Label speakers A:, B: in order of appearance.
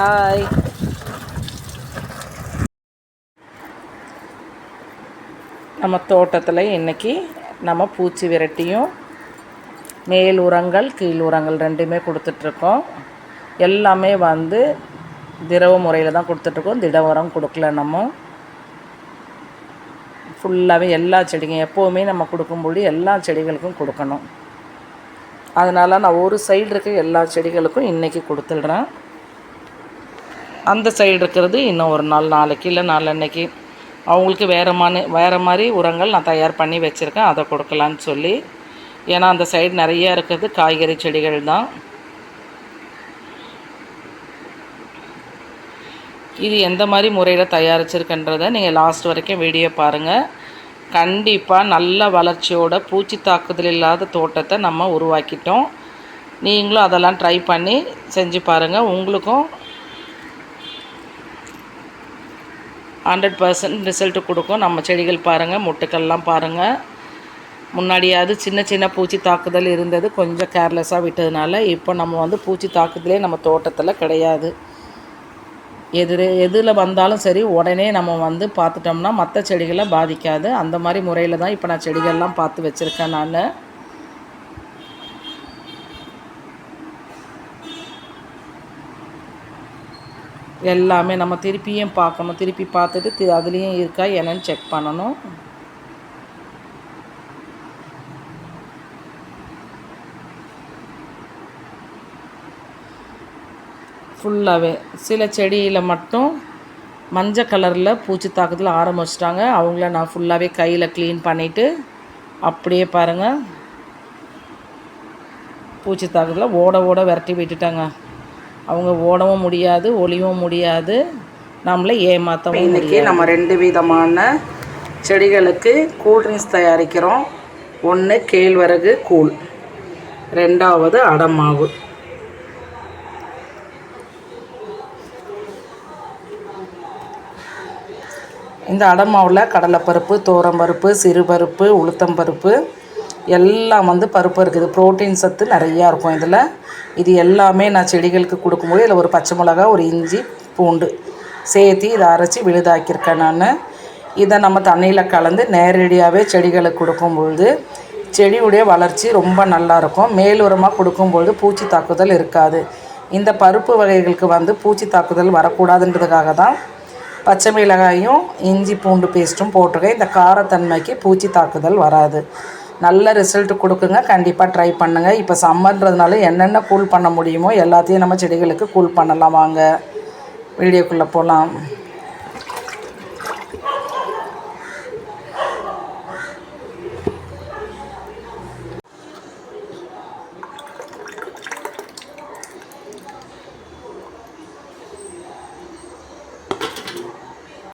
A: Hi நம்ம தோட்டத்தில் இன்றைக்கி நம்ம பூச்சி விரட்டியும் மேல் உரங்கள் கீழ் உரங்கள் ரெண்டுமே கொடுத்துட்ருக்கோம். எல்லாமே வந்து திரவ முறையில் தான் கொடுத்துட்ருக்கோம். திட உரம் கொடுக்கல நம்ம. ஃபுல்லாகவே எல்லா செடிங்க எப்போவுமே நம்ம கொடுக்கும்போது எல்லா செடிகளுக்கும் கொடுக்கணும். அதனால் நான் ஒரு சைடு இருக்க எல்லா செடிகளுக்கும் இன்றைக்கி கொடுத்துடுறேன். அந்த சைடு இருக்கிறது இன்னும் ஒரு நாள் நாளைக்கு இல்லை நாளன்னைக்கு அவங்களுக்கு வேறு மாதிரி வேறு மாதிரி உரங்கள் நான் தயார் பண்ணி வச்சுருக்கேன். அதை கொடுக்கலான்னு சொல்லி. ஏன்னா அந்த சைடு நிறைய இருக்கிறது காய்கறி செடிகள் தான். இது எந்த மாதிரி முறையில் தயாரிச்சிருக்கன்றதை நீங்கள் லாஸ்ட் வரைக்கும் வீடியோ பாருங்கள் கண்டிப்பாக நல்ல வளர்ச்சியோட பூச்சி தாக்குதல் இல்லாத தோட்டத்தை நம்ம உருவாக்கிட்டோம். நீங்களும் அதெல்லாம் ட்ரை பண்ணி செஞ்சு பாருங்கள் உங்களுக்கும் ஹண்ட்ரட் பர்சன்ட் ரிசல்ட்டு கொடுக்கும். நம்ம செடிகள் பாருங்கள் முட்டுக்கள்லாம் பாருங்கள் முன்னாடியாவது சின்ன சின்ன பூச்சி தாக்குதல் இருந்தது. கொஞ்சம் கேர்லெஸ்ஸாக விட்டதுனால இப்போ நம்ம வந்து பூச்சி தாக்குதலே நம்ம தோட்டத்தில் கிடையாது. எதிர் எதில் வந்தாலும் சரி உடனே நம்ம வந்து பார்த்துட்டோம்னா மற்ற செடிகளை பாதிக்காது. அந்த மாதிரி முறையில் தான் இப்போ நான் செடிகள்லாம் பார்த்து வச்சுருக்கேன் நான். எல்லாமே நம்ம திருப்பியும் பார்க்கணும். திருப்பி பார்த்துட்டு தி அதுலேயும் இருக்கா என்னன்னு செக் பண்ணணும். ஃபுல்லாகவே சில செடியில் மட்டும் மஞ்சள் கலரில் பூச்சி தாக்கத்தில் ஆரம்பிச்சிட்டாங்க. அவங்கள நான் ஃபுல்லாகவே கையில் க்ளீன் பண்ணிவிட்டு அப்படியே பாருங்கள் பூச்சி தாக்கத்தில் ஓட ஓட விரட்டி விட்டுட்டாங்க. அவங்க ஓடவும் முடியாது ஒளியவும் முடியாது. நம்மளை ஏமாற்றவும் இன்றைக்கி நம்ம ரெண்டு விதமான செடிகளுக்கு கூல்ட்ரிங்க்ஸ் தயாரிக்கிறோம். ஒன்று கேழ்வரகு கூழ் ரெண்டாவது அடமாவு. இந்த அடமாவில் கடலைப்பருப்பு தோரம்பருப்பு சிறுபருப்பு உளுத்தம்பருப்பு எல்லாம் வந்து பருப்பு இருக்குது. ப்ரோட்டீன் சத்து நிறையா இருக்கும் இதில். இது எல்லாமே நான் செடிகளுக்கு கொடுக்கும்போது இதில் ஒரு பச்சை மிளகா ஒரு இஞ்சி பூண்டு சேர்த்து இதை அரைச்சி விழுதாக்கியிருக்கேன் நான். இதை நம்ம தண்ணியில் கலந்து நேரடியாகவே செடிகளுக்கு கொடுக்கும்பொழுது செடியுடைய வளர்ச்சி ரொம்ப நல்லாயிருக்கும் மேலுரமாக கொடுக்கும்பொழுது பூச்சி தாக்குதல் இருக்காது. இந்த பருப்பு வகைகளுக்கு வந்து பூச்சி தாக்குதல் வரக்கூடாதுன்றதுக்காக தான் பச்சை மிளகாயும் இஞ்சி பூண்டு பேஸ்ட்டும் போட்டிருக்கேன். இந்த காரத்தன்மைக்கு பூச்சி தாக்குதல் வராது. நல்ல ரிசல்ட் கொடுக்குங்க. கண்டிப்பாக ட்ரை பண்ணுங்கள் இப்போ சம்மர்ன்றதுனால என்னென்ன கூல் பண்ண முடியுமோ எல்லாத்தையும் நம்ம செடிகளுக்கு கூல் பண்ணலாம் வாங்க வீடியோக்குள்ளே போகலாம்